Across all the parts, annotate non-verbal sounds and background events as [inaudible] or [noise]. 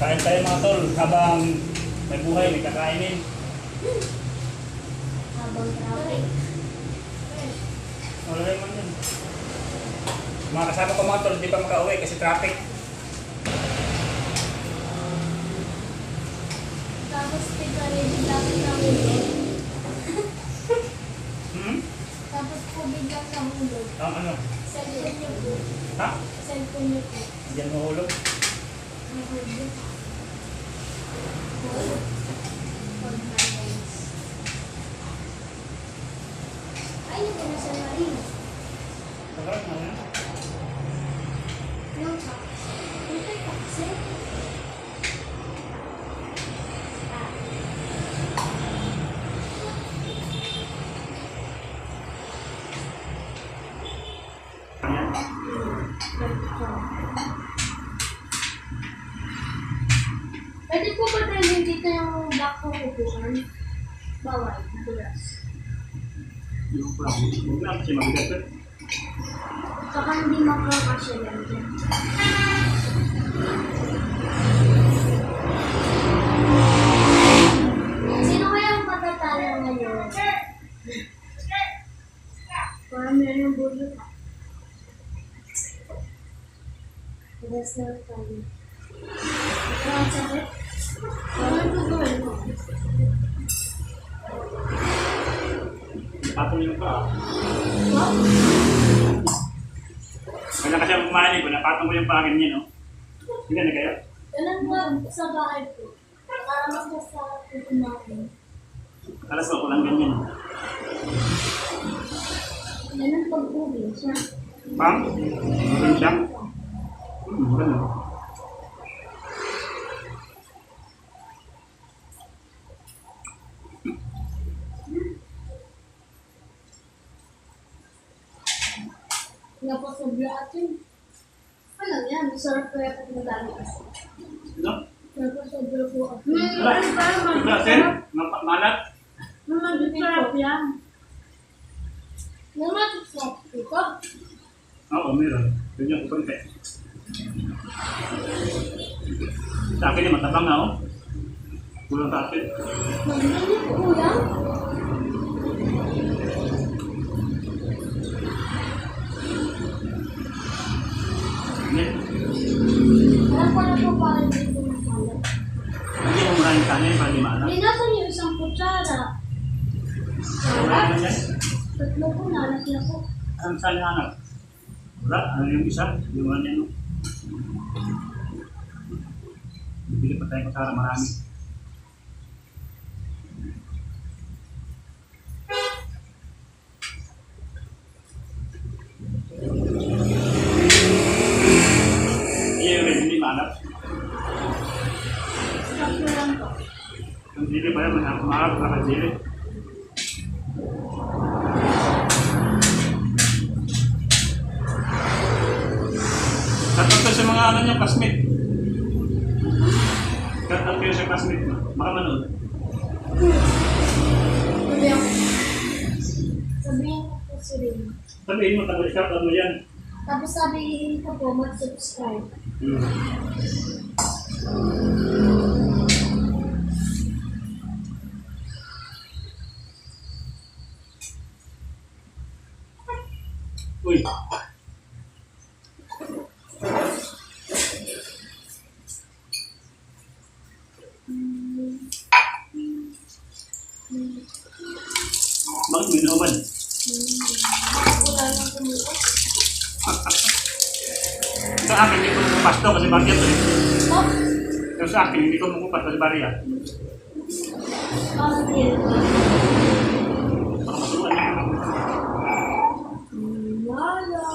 Kain tayo mga tol habang may buhay, may kakainin. Habang traffic. Wala rin man yun. Mga kasama ko mga tol, hindi pa makauwi kasi traffic. Tapos bigla biglang nahulog. Hmm? Tapos po biglang nahulog. Ang ano? Cellphone niyo po. Ha? Cellphone niyo po. Diyan mahulog. Nahulog. Ay, ko na sa marina. Sakarat na yan. Pwede po ba tayo dito yung back ng upuan? Bawal, madulas. Yung pa. Huwag na kasi mabigat yun. Saka hindi makakasya yan dyan. Sino kaya ang matatalo ngayon? Parang meron yung bulo ka. Rest na tayo. Ito ang sakit. Parang tutuloy mo. Patong yung pa. Wow. Kaya kasi ang kumain ko, napatong ko yung pangin niya, no? Hindi na kayo. Ganun mo sa bahay ko. Para mas masarap ko kumain. Alas ko lang ganyan. Ganun pag-uwi siya. Pang? Ganun siya? Hmm, ganun. Yan? Masarap kaya pag madami kasi. Ano? Napasobra po atin. Wala. Wala, Sen? Ma- Malat? Masarap yan. Namatipsop ito. Oo, meron. Ganyan ko konti. Sa akin yung matabang na, oh. Kulang sa akin. Maganda po. Ang saan hanap? Wala. Ano yung isa? Yung ano yan, no? Bibili pa tayo kasara marami. Iya, udah hindi maalat. Sakto lang po. Ang ano niya, classmate. Shoutout kayo sa classmate. Baka manood. Sabihin ko po si Rin. Sabihin mo, shoutout mo yan. Tapos sabihin ko po, mag-subscribe. Hmm. Uy. Bakit may inuman? Wala nang tumutok. Sa akin, hindi ko makupasto kasi bakit eh. Oh, Pero sa akin, hindi ko makupas kasi barya. Baka masuluan niya. Wala.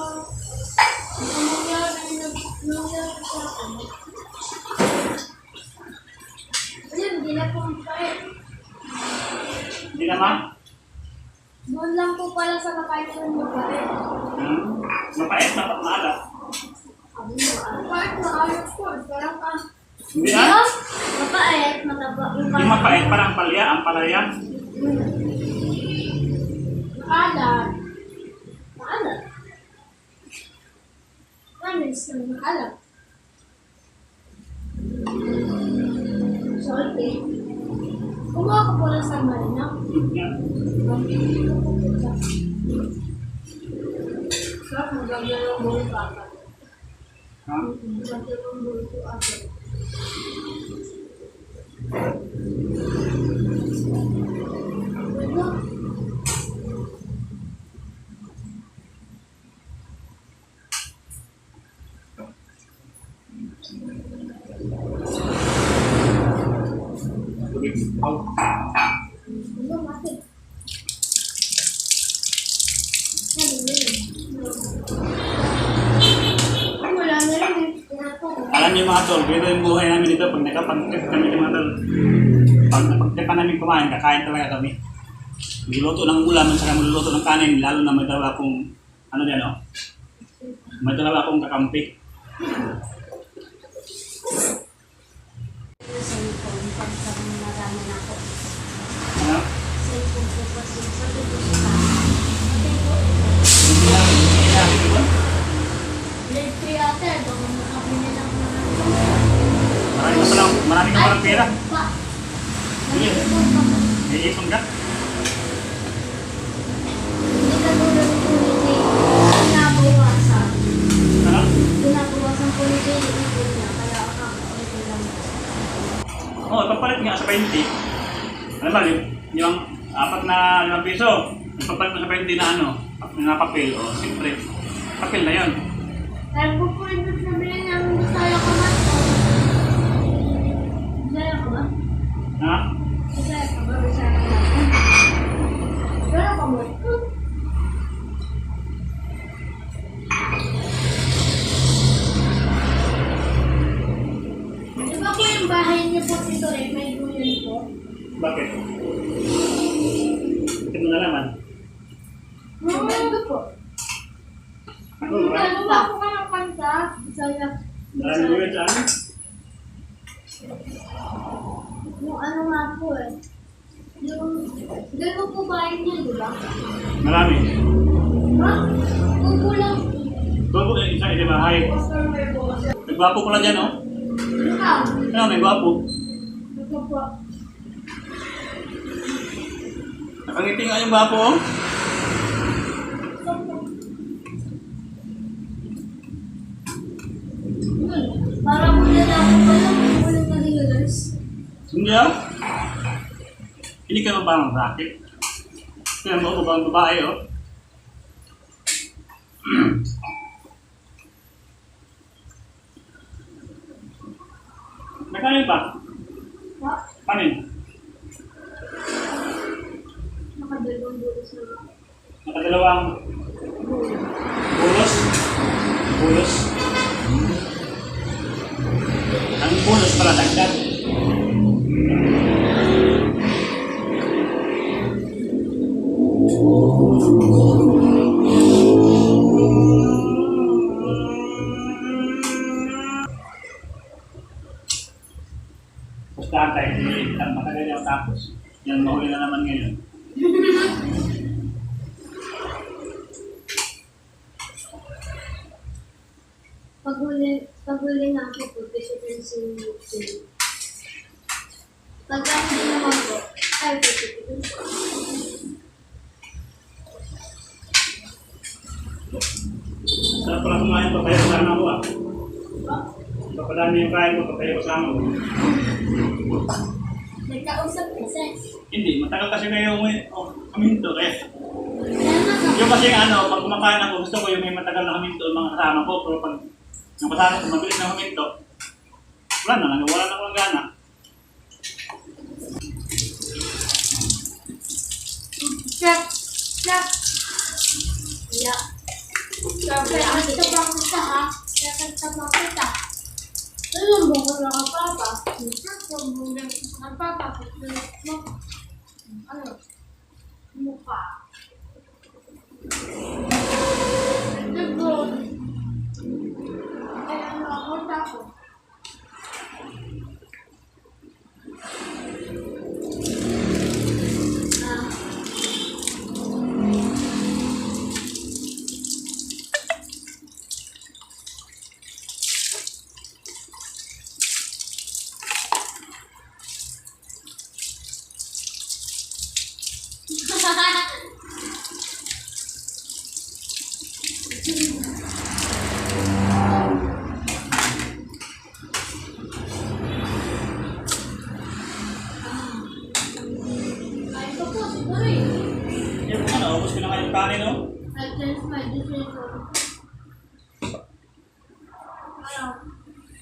Ang nangyari, nangyari sa akin. Ayun, hindi na po ang pait. Hindi naman. Doon lang po pala sa mapait ng mapait. Hmm? Mapait, dapat maalat. Mapait, maalat po. Parang ka. Hindi na? Mapait, mataba. Mapait, parang palya, ang palaya. Maalat. Maalat. Ano Promise na maalat. Salty. Kumuha ko po lang sa marina. Sarap, mo yung papa. Ha? Magagalaw mo yung. Ano? Tubig. Niyo mga tol, pero yung buhay namin dito, pag nakapag-trip kami mga tol, pag napag-trip namin kumain, kakain talaga kami. Magluluto ng ulam, at saka magluluto ng kanin, lalo na may dalawa akong, ano yan, no? May dalawa akong kakampi. Cellphone, pagka marami na ako. Ano? Cellphone ko kasi sabi ko sa. Sabi Hindi namin, hindi namin, di ba? grade 3 ate, baka makabili lang na ano. Marami ka palang, marami ka palang pera. Sige. Ko. May ipon ka. Ko ko. Oo, oh, ipapalit nga sa 20. Alam ba, yung, apat na limang piso, ipapalit mo sa 20 na ano, na papel, o, oh, siyempre, papel na yun. Kaya po po ito sabihin ng ka ba? Bisaya ka ba? Ha? Bisaya ka ba? Bisaya ka ba? Bisaya ka ba? Di ba po yung bahay niyo po dito eh, may guyan po? Bakit? Bakit mo nalaman? Ano po? Ako, marami, Ano ba po ka ng kanta? Bisaya. marami mo yun sa amin. Yung ano nga po eh. Yung, gano'n po bahay niya, di ba? Marami. Ha? Kung kulang. Gwapo ka isa, di ba? Hay. May gwapo pala dyan, oh. Ikaw. Ano, may gwapo. Ito po. Nakangiti nga yung gwapo, oh. Ah. Hindi ka ba parang racket? Kaya mo ba ang babae, oh. [clears throat] Nakain ba? Ha? Kanin? Nakadalawang bulos na. Nakadalawang bulo. bulos. Bulos. Ang bulos pala dagdag. Basta tayo, hindi lang matagal yung tapos. Yan, mahuli na naman ngayon. Paghuli, paghuli na ako po, kasi sa YouTube. Pagka hindi naman po, ay, po. Sarap pala kumain pa kayo kasama ko ah. Papadami yung kain ko pa kayo kasama ko. Nagkausap kasi. Hindi, matagal kasi kayo umuwi. Oh, nga sa Yung kasi ano, pag kumakain ako, gusto ko yung may matagal na kaminto yung mga kasama ko. Pero pag yung kasama ko, mabilis na kaminto, wala na, wala na akong gana. Chef! Chef! Yeah. Sabi, ito pa kita ha. Kakanta pa kita. Alam mo ko na kapapa. Mo.